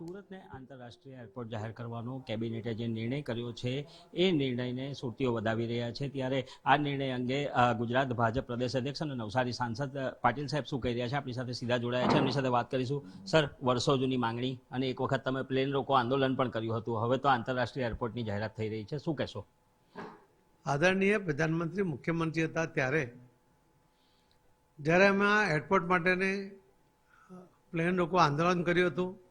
સુરતને આંતરરાષ્ટ્રીય એરપોર્ટ જાહેર કરવાનો કેબિનેટે જે નિર્ણય કર્યો છે, એ નિર્ણયને સુરતીઓ વધાવી રહ્યા છે. ત્યારે આ નિર્ણય અંગે ગુજરાત ભાજપ પ્રદેશ અધ્યક્ષ અને નવસારી સાંસદ પાટીલ સાહેબ શું કહી રહ્યા છે? આપણી સાથે સીધા જોડાયા છે. એમની સાથે વાત કરીશું. સર, વર્ષો જૂની માંગણી અને એક વખત તમે પ્લેન રોકો આંદોલન પણ કર્યું હતું. હવે તો આંતરરાષ્ટ્રીય એરપોર્ટની જાહેરાત થઈ રહી છે. શું કહેશો? આદરણીય પ્રધાનમંત્રી, મુખ્યમંત્રી હતા ત્યારે. જ્યારે અમે આ એરપોર્ટ માટેને પ્લેન રોકો આંદોલન કર્યું હતું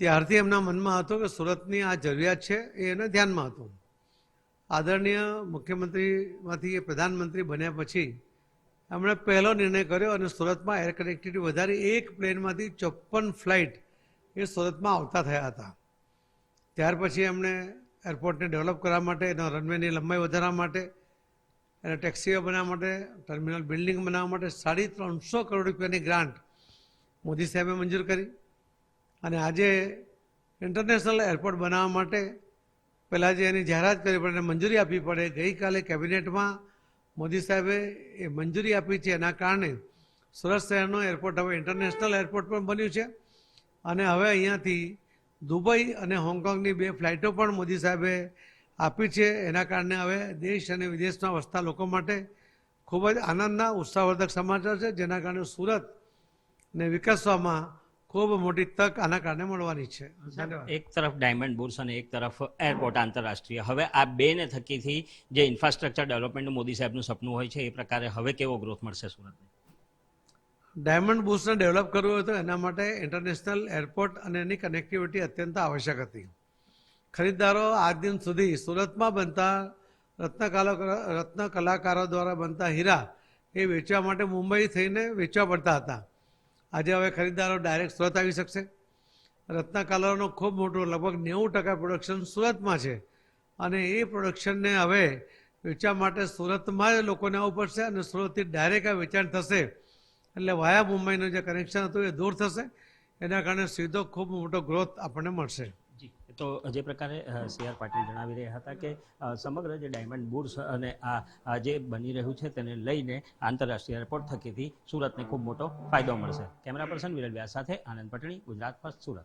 ત્યારથી એમના મનમાં હતો કે સુરતની આ જરૂરિયાત છે, એ એને ધ્યાનમાં હતું. આદરણીય મુખ્યમંત્રીમાંથી એ પ્રધાનમંત્રી બન્યા પછી એમણે પહેલો નિર્ણય કર્યો અને સુરતમાં એર કનેક્ટિવિટી વધારી એક પ્લેનમાંથી ચોપ્પન ફ્લાઇટ એ સુરતમાં આવતા થયા હતા. ત્યાર પછી એમણે એરપોર્ટને ડેવલપ કરવા માટે, એના રનવેની લંબાઈ વધારવા માટે, એને ટેક્સીઓ બનાવવા માટે, ટર્મિનલ બિલ્ડિંગ બનાવવા માટે સાડી ત્રણસો કરોડ રૂપિયાની ગ્રાન્ટ મોદી સાહેબે મંજૂર કરી. અને આજે ઇન્ટરનેશનલ એરપોર્ટ બનાવવા માટે પહેલાં જે એની જાહેરાત કરવી પડે એને મંજૂરી આપવી પડે. ગઈકાલે કેબિનેટમાં મોદી સાહેબે એ મંજૂરી આપી છે. એના કારણે સુરત શહેરનો એરપોર્ટ હવે ઇન્ટરનેશનલ એરપોર્ટ પણ બન્યું છે. અને હવે અહીંયાથી દુબઈ અને હોંગકોંગની બે ફ્લાઇટો પણ મોદી સાહેબે આપી છે. એના કારણે હવે દેશ અને વિદેશમાં વસતા લોકો માટે ખૂબ જ આનંદના, ઉત્સાહવર્ધક સમાચાર છે. જેના કારણે સુરતને વિકસવામાં ખૂબ મોટી તક આના કારણે મળવાની છે. ધન્યવાદ. એક તરફ ડાયમંડ બુર્સ અને એક તરફ એરપોર્ટ આંતરરાષ્ટ્રીય. હવે આ બેને થકીથી જે ઇન્ફ્રાસ્ટ્રક્ચર ડેવલપમેન્ટ મોદી સાહેબનું સપનું હોય છે એ પ્રકારે હવે કેવો ગ્રોથ મળશે સુરતને? ડાયમંડ બુસને ડેવલપ કરવું હોય તો એના માટે ઇન્ટરનેશનલ એરપોર્ટ અને એની કનેક્ટિવિટી અત્યંત આવશ્યક હતી. ખરીદદારો આજ દિન સુધી સુરતમાં બનતા રત્નકલા રત્ન કલાકારો દ્વારા બનતા હીરા એ વેચવા માટે મુંબઈ થઈને વેચવા પડતા હતા. આજે હવે ખરીદદારો ડાયરેક્ટ સુરત આવી શકશે. રત્ના કલાનો ખૂબ મોટું, લગભગ નેવું ટકા પ્રોડક્શન સુરતમાં છે. અને એ પ્રોડક્શનને હવે વેચવા માટે સુરતમાં જ લોકોને આવવું પડશે અને સુરતથી ડાયરેક્ટ આ વેચાણ થશે. એટલે વાયા મુંબઈનું જે કનેક્શન હતું એ દૂર થશે. એના કારણે સીધો ખૂબ મોટો ગ્રોથ આપણને મળશે. તો જે પ્રકારે સી આર પાટીલ જણાવી રહ્યા હતા કે સમગ્ર જે ડાયમંડ બુર્સ અને આ જે બની રહ્યું છે તેને લઈને આંતરરાષ્ટ્રીય એરપોર્ટ થકીથી સુરતને ખૂબ મોટો ફાયદો મળશે. કેમેરા પર્સન વિરલ વ્યાસ સાથે આનંદ પટણી ગુજરાત ફર્સ્ટ સુરત.